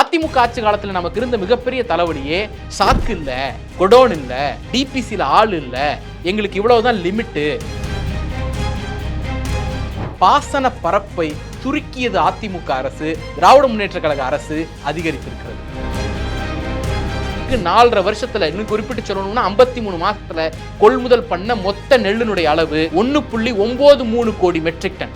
அதிமுக ஆட்சி காலத்தில் நமக்கு இருந்த மிகப்பெரிய தலைவலியே சாக்கு இல்லை கொடோன் இல்லை டிபிசியில் ஆள் இல்லை. எங்களுக்கு இவ்வளவுதான் லிமிட்டு. பாசன பரப்பை துருக்கியது அதிமுக அரசு திராவிட முன்னேற்ற கழக அரசு அதிகரித்திருக்கிறது. நாலரை வருஷத்துல இன்னும் குறிப்பிட்டு சொல்லணும்னா ஐம்பத்தி மூணு மாசத்துல கொள்முதல் பண்ண மொத்த நெல்லினுடைய அளவு ஒன்னு புள்ளி ஒன்பது மூணு கோடி மெட்ரிக் டன்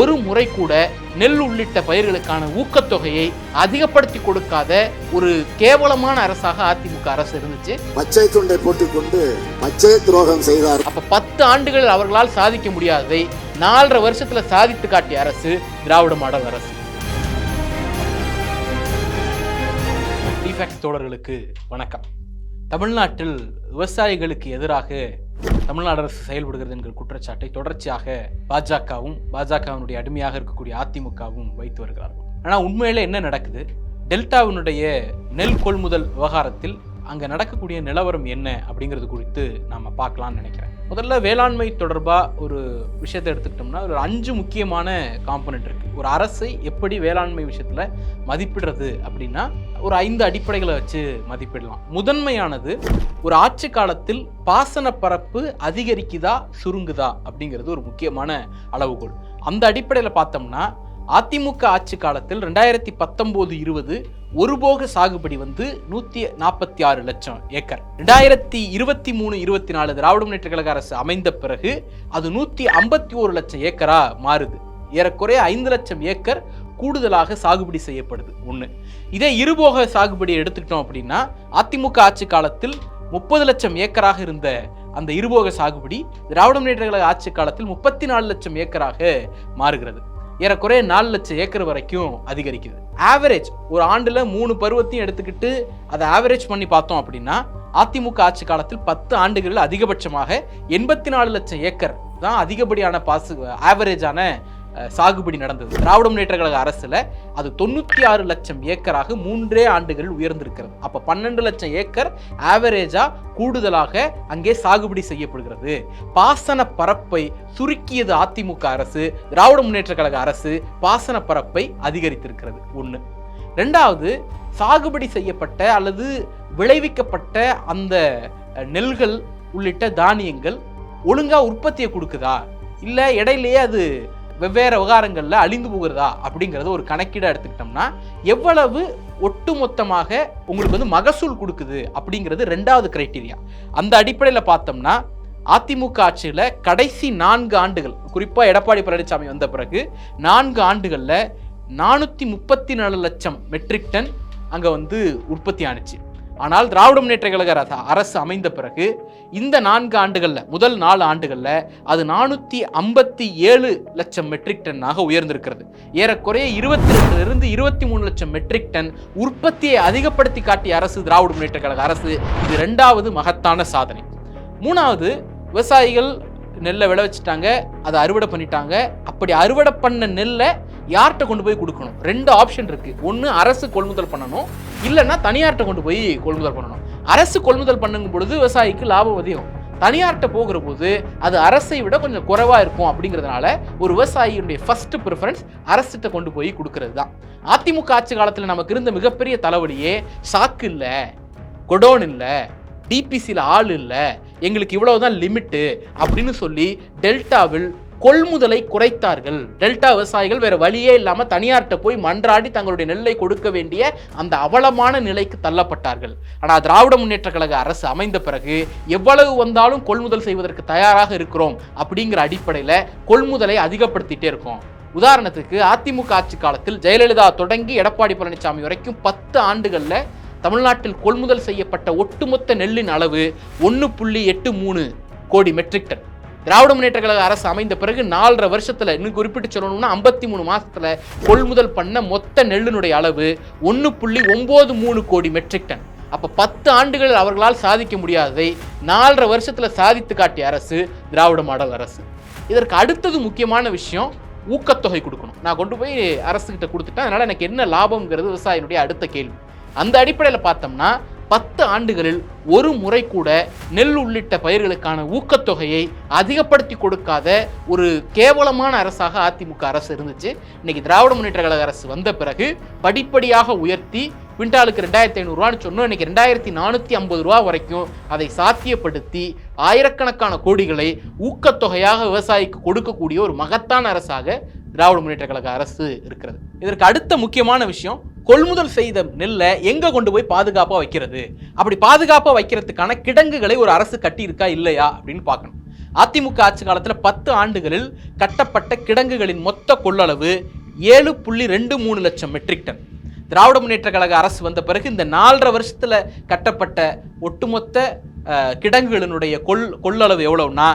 ஒரு முறை கூட நெல் உள்ளிட்ட பயிர்களுக்கான ஊக்கத்தொகையை அதிகப்படுத்தி கொடுக்காத ஒரு கேவலமான அரசாக அதிமுக அரசு இருந்துச்சு. பச்சை துண்டை போட்டுக்கொண்டு பச்சை துரோகம் செய்தார். அப்ப பத்து ஆண்டுகள் அவர்களால் சாதிக்க முடியாததை நாலரை வருஷத்துல சாதித்து காட்டிய அரசு திராவிட மாடல் அரசு. தோழர்களுக்கு வணக்கம். தமிழ்நாட்டில் விவசாயிகளுக்கு எதிராக தமிழ்நாடு அரசு செயல்படுகிறது என்கிற குற்றச்சாட்டை தொடர்ச்சியாக பாஜகவும் பாஜகவினுடைய அடிமையாக இருக்கக்கூடிய அதிமுகவும் வைத்து வருகிறார்கள். ஆனால் உண்மையில என்ன நடக்குது? டெல்டாவினுடைய நெல் கொள்முதல் விவகாரத்தில் அங்கே நடக்கக்கூடிய நிலவரம் என்ன அப்படிங்கிறது குறித்து நாம் பார்க்கலாம்னு நினைக்கிறேன். முதல்ல வேளாண்மை தொடர்பாக ஒரு விஷயத்தை எடுத்துக்கிட்டோம்னா ஒரு அஞ்சு முக்கியமான காம்பனண்ட் இருக்குது ஒரு அரசை எப்படி வேளாண்மை விஷயத்தில் மதிப்பிடுறது அப்படின்னா ஒரு ஐந்து அடிப்படைகளை வச்சு மதிப்பிடலாம். முதன்மையானது ஒரு ஆட்சி காலத்தில் பாசன பரப்பு அதிகரிக்குதா சுருங்குதா அப்படிங்கிறது ஒரு முக்கியமான அளவுகோல். அந்த அடிப்படையில் பார்த்தோம்னா அதிமுக ஆட்சி காலத்தில் ரெண்டாயிரத்தி பத்தொம்போது இருபது ஒருபோக சாகுபடி வந்து நூற்றி நாற்பத்தி ஆறு லட்சம் ஏக்கர். ரெண்டாயிரத்தி இருபத்தி மூணு இருபத்தி நாலு திராவிட முன்னேற்ற கழக அரசு அமைந்த பிறகு அது நூற்றி ஐம்பத்தி ஒரு லட்சம் ஏக்கரா மாறுது. ஏறக்குறைய ஐந்து லட்சம் ஏக்கர் கூடுதலாக சாகுபடி செய்யப்படுது. ஒன்று இதே இருபோக சாகுபடியை எடுத்துக்கிட்டோம் அப்படின்னா அதிமுக ஆட்சி காலத்தில் முப்பது லட்சம் ஏக்கராக இருந்த அந்த இருபோக சாகுபடி திராவிட முன்னேற்ற கழக ஆட்சி காலத்தில் முப்பத்தி நாலு லட்சம் ஏக்கராக மாறுகிறது. ஏறக்குறைய நாலு லட்சம் ஏக்கர் வரைக்கும் அதிகரிக்குது. ஆவரேஜ் ஒரு ஆண்டுல மூணு பருவத்தையும் எடுத்துக்கிட்டு அதை ஆவரேஜ் பண்ணி பார்த்தோம் அப்படின்னா அதிமுக ஆட்சி காலத்தில் பத்து ஆண்டுகளில் அதிகபட்சமாக எண்பத்தி நாலு லட்சம் ஏக்கர் தான் அதிகப்படியான பாசு ஆவரேஜான சாகுபடி நடந்தது. திராவிட முன்னேற்ற கழக அரசில் அது தொண்ணூற்றி ஆறு லட்சம் ஏக்கராக மூன்றே ஆண்டுகளில் உயர்ந்திருக்கிறது. அப்போ பன்னெண்டு லட்சம் ஏக்கர் ஆவரேஜாக கூடுதலாக அங்கே சாகுபடி செய்யப்படுகிறது. பாசன பரப்பை சுருக்கியது அதிமுக அரசு திராவிட முன்னேற்ற கழக அரசு பாசன பரப்பை அதிகரித்திருக்கிறது. ஒன்று ரெண்டாவது சாகுபடி செய்யப்பட்ட அல்லது விளைவிக்கப்பட்ட அந்த நெல்கள் உள்ளிட்ட தானியங்கள் ஒழுங்காக உற்பத்தியை கொடுக்குதா? இல்லை இடையிலேயே அது வெவ்வேறு விவகாரங்களில் அழிந்து போகிறதா அப்படிங்கிறத ஒரு கணக்கீடாக எடுத்துக்கிட்டோம்னா எவ்வளவு ஒட்டுமொத்தமாக உங்களுக்கு வந்து மகசூல் கொடுக்குது அப்படிங்கிறது ரெண்டாவது கிரைட்டீரியா அந்த அடிப்படையில் பார்த்தோம்னா அதிமுக ஆட்சியில் கடைசி நான்கு ஆண்டுகள் குறிப்பாக எடப்பாடி பழனிசாமி வந்த பிறகு நான்கு ஆண்டுகளில் நானூற்றி முப்பத்தி நாலு லட்சம் மெட்ரிக் டன் அங்கே வந்து உற்பத்தி ஆணுச்சு ஆனால் திராவிட முன்னேற்ற கழக அரசு- அமைந்த பிறகு இந்த நான்கு ஆண்டுகளில் முதல் நாலு ஆண்டுகளில் அது நானூற்றி ஐம்பத்தி ஏழு லட்சம் மெட்ரிக் டன்னாக உயர்ந்திருக்கிறது. ஏறக்குறைய இருபத்தி ரெண்டுலேருந்து இருபத்தி மூணு லட்சம் மெட்ரிக் டன் உற்பத்தியை அதிகப்படுத்தி காட்டிய அரசு திராவிட முன்னேற்ற கழக அரசு இது ரெண்டாவது மகத்தான சாதனை. மூணாவது விவசாயிகள் நெல்லை விளைவிச்சிட்டாங்க அதை அறுவடை பண்ணிட்டாங்க. அப்படி அறுவடை பண்ண நெல்லை யார்கிட்ட கொண்டு போய் கொடுக்கணும்? ரெண்டு ஆப்ஷன் இருக்கு. ஒன்று அரசு கொள்முதல் பண்ணணும். இல்லைன்னா தனியார்கிட்ட கொண்டு போய் கொள்முதல் பண்ணணும். அரசு கொள்முதல் பண்ணும் பொழுது விவசாயிக்கு லாபம் அதிகம். தனியார்கிட்ட போகிற போது அது அரசை விட கொஞ்சம் குறைவாக இருக்கும் அப்படிங்கிறதுனால ஒரு விவசாயியுடைய ஃபர்ஸ்ட் ப்ரிஃபரன்ஸ் அரசிட்ட கொண்டு போய் கொடுக்கறது தான். அதிமுக ஆட்சி காலத்தில் நமக்கு இருந்த மிகப்பெரிய தலைவலியே சாக்கு இல்லை கொடோன் இல்லை டிபிசியில் ஆள் இல்லை எங்களுக்கு இவ்வளவுதான் லிமிட்டு அப்படின்னு சொல்லி டெல்டாவில் கொள்முதலை குறைத்தார்கள். டெல்டா விவசாயிகள் வேற வழியே இல்லாம தனியார்கிட்ட போய் மன்றாடி தங்களுடைய நெல்லை கொடுக்க வேண்டிய அந்த அவலமான நிலைக்கு தள்ளப்பட்டார்கள். ஆனால் திராவிட முன்னேற்ற கழக அரசு அமைந்த பிறகு எவ்வளவு வந்தாலும் கொள்முதல் செய்வதற்கு தயாராக இருக்கிறோம் அப்படிங்கிற அடிப்படையில் கொள்முதலை அதிகப்படுத்திட்டே இருக்கோம். உதாரணத்துக்கு அதிமுக ஆட்சி காலத்தில் ஜெயலலிதா தொடங்கி எடப்பாடி பழனிசாமி வரைக்கும் பத்து ஆண்டுகளில் தமிழ்நாட்டில் கொள்முதல் செய்யப்பட்ட ஒட்டுமொத்த நெல்லின் அளவு ஒன்று புள்ளி எட்டு மூணு கோடி மெட்ரிக் டன். திராவிட முன்னேற்ற கழக அரசு அமைந்த பிறகு நாலரை வருஷத்துல இன்னும் குறிப்பிட்டு சொல்லணும்னா ஐம்பத்தி மூணு மாசத்துல கொள்முதல் பண்ண மொத்த நெல்லினுடைய அளவு ஒன்று புள்ளி ஒன்பது மூணு கோடி மெட்ரிக் டன். அப்ப பத்து ஆண்டுகள் அவர்களால் சாதிக்க முடியாததை நாலரை வருஷத்துல சாதித்து காட்டிய அரசு திராவிட மாடல் அரசு. இதற்கு அடுத்தது முக்கியமான விஷயம் ஊக்கத்தொகை கொடுக்கணும். நான் கொண்டு போய் அரசுகிட்ட கொடுத்துட்டேன். அதனால எனக்கு என்ன லாபம்ங்கிறது விவசாயினுடைய அடுத்த கேள்வி. அந்த அடிப்படையில் பார்த்தோம்னா பத்து ஆண்டுகளில் ஒரு முறை கூட நெல் உள்ளிட்ட பயிர்களுக்கான ஊக்கத்தொகையை அதிகப்படுத்தி கொடுக்காத ஒரு கேவலமான அரசாக அதிமுக அரசு இருந்துச்சு. இன்னைக்கு திராவிட முன்னேற்ற கழக அரசு வந்த பிறகு படிப்படியாக உயர்த்தி குவிண்டாலுக்கு ரெண்டாயிரத்தி ஐநூறுரூவான்னு சொன்னோம். இன்னைக்கு ரெண்டாயிரத்தி நானூற்றி ஐம்பது ரூபா வரைக்கும் அதை சாத்தியப்படுத்தி ஆயிரக்கணக்கான கோடிகளை ஊக்கத்தொகையாக விவசாயிக்கு கொடுக்கக்கூடிய ஒரு மகத்தான அரசாக திராவிட முன்னேற்ற கழக அரசு இருக்கிறது. இதற்கு அடுத்த முக்கியமான விஷயம் கொள்முதல் செய்த நெல்லை எங்க கொண்டு போய் பாதுகாப்பாக வைக்கிறது? அப்படி பாதுகாப்பாக வைக்கிறதுக்கான கிடங்குகளை ஒரு அரசு கட்டியிருக்கா இல்லையா அப்படின்னு பார்க்கணும். அதிமுக ஆட்சி காலத்தில் பத்து ஆண்டுகளில் கட்டப்பட்ட கிடங்குகளின் மொத்த கொள்ளளவு ஏழு புள்ளி ரெண்டு மூணு லட்சம் மெட்ரிக் டன். திராவிட முன்னேற்ற கழக அரசு வந்த பிறகு இந்த நாலரை வருஷத்தில் கட்டப்பட்ட ஒட்டுமொத்த கிடங்குகளினுடைய கொள் கொள்ளளவு எவ்வளவுனா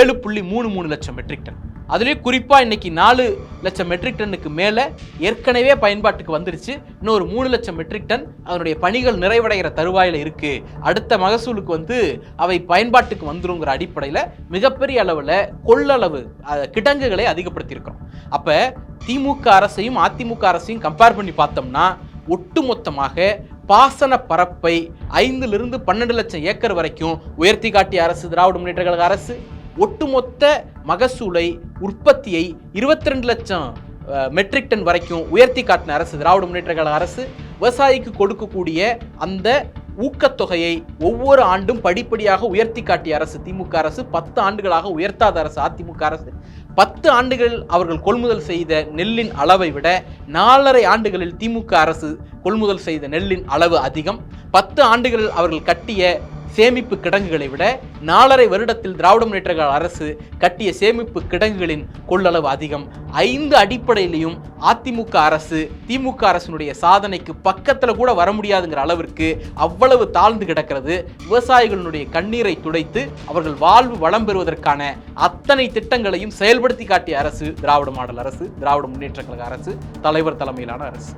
ஏழு புள்ளி மூணு மூணு லட்சம் மெட்ரிக் டன். அதுலேயும் குறிப்பாக இன்னைக்கு நாலு லட்சம் மெட்ரிக் டன்னுக்கு மேலே ஏற்கனவே பயன்பாட்டுக்கு வந்துருச்சு. இன்னும் ஒரு மூணு லட்சம் மெட்ரிக் டன் அதனுடைய பணிகள் நிறைவடைகிற தருவாயில் இருக்குது அடுத்த மகசூலுக்கு வந்து அவை பயன்பாட்டுக்கு வந்துருங்கிற அடிப்படையில் மிகப்பெரிய அளவில் கொள்ளளவு கிடங்குகளை அதிகப்படுத்தியிருக்கிறோம். அப்போ திமுக அரசையும் அதிமுக அரசையும் கம்பேர் பண்ணி பார்த்தோம்னா ஒட்டுமொத்தமாக பாசன பரப்பை ஐந்திலிருந்து பன்னெண்டு லட்சம் ஏக்கர் வரைக்கும் உயர்த்தி காட்டிய அரசு திராவிட முன்னேற்ற கழக அரசு ஒட்டுமொத்த மகசூலை உற்பத்தியை இருபத்தி ரெண்டு லட்சம் மெட்ரிக் டன் வரைக்கும் உயர்த்தி காட்டின அரசு திராவிட முன்னேற்ற கழக அரசு விவசாயிக்கு கொடுக்கக்கூடிய அந்த ஊக்கத்தொகையை ஒவ்வொரு ஆண்டும் படிப்படியாக உயர்த்தி காட்டிய அரசு திமுக அரசு பத்து ஆண்டுகளாக உயர்த்தாத அரசு அதிமுக அரசு. பத்து ஆண்டுகள் அவர்கள் கொள்முதல் செய்த நெல்லின் அளவை விட நாலரை ஆண்டுகளில் திமுக அரசு கொள்முதல் செய்த நெல்லின் அளவு அதிகம். பத்து ஆண்டுகளில் அவர்கள் கட்டிய சேமிப்பு கிடங்குகளை விட நாலரை வருடத்தில் திராவிட முன்னேற்ற கழக அரசு கட்டிய சேமிப்பு கிடங்குகளின் கொள்ளளவு அதிகம். ஐந்து அடிப்படையிலையும் அதிமுக அரசு திமுக அரசினுடைய சாதனைக்கு பக்கத்தில் கூட வர முடியாதுங்கிற அளவிற்கு அவ்வளவு தாழ்ந்து கிடக்கிறது. விவசாயிகளுடைய கண்ணீரை துடைத்து அவர்கள் வாழ்வு வளம் பெறுவதற்கான அத்தனை திட்டங்களையும் செயல்படுத்தி காட்டிய அரசு திராவிட மாடல் அரசு திராவிட முன்னேற்ற கழக அரசு தலைவர் தலைமையிலான அரசு.